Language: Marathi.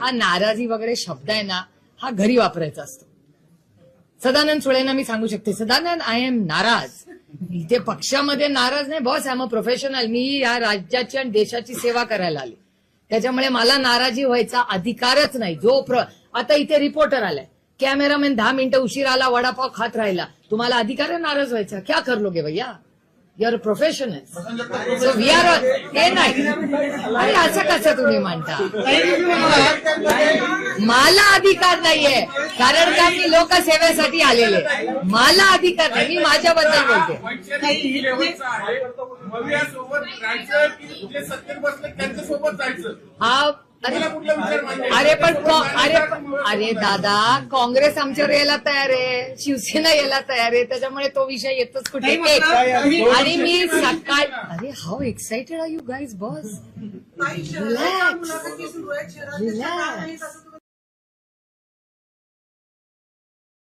हा नाराजी वगैरे शब्द आहे ना हा घरी वापरायचा असतो. सदानंद सुळेंना मी सांगू शकते सदानंद आय एम नाराज. इथे पक्षामध्ये नाराज नाही बॉस आय अ प्रोफेशनल मी या राज्याची आणि देशाची सेवा करायला आली. त्याच्यामुळे मला नाराजी व्हायचा अधिकारच नाही. जो प्र आता इथे रिपोर्टर आलाय. कॅमेरामॅन दहा मिनिटं उशीर आला वडापाव खात राहिला. तुम्हाला अधिकार नाराज व्हायचा. क्या कर लोगे भैया? Your professional so we are ते नाही अरे असं कसं तुम्ही म्हणता? मला अधिकार नाहीये. कारण का मी लोकसेवेसाठी आलेले मला अधिकार नाही. मी माझ्याबद्दल बोलते. हा अरे तुम्हाला कुठला विचार मान्य आहे? अरे पण कॉ- अरे अरे दादा काँग्रेस आमच्यावर यायला तयार आहे. शिवसेना यायला तयार आहे. त्याच्यामुळे तो विषय येतोच कुठे. आणि मी सकाळ अरे how excited are you guys boss काही शहरात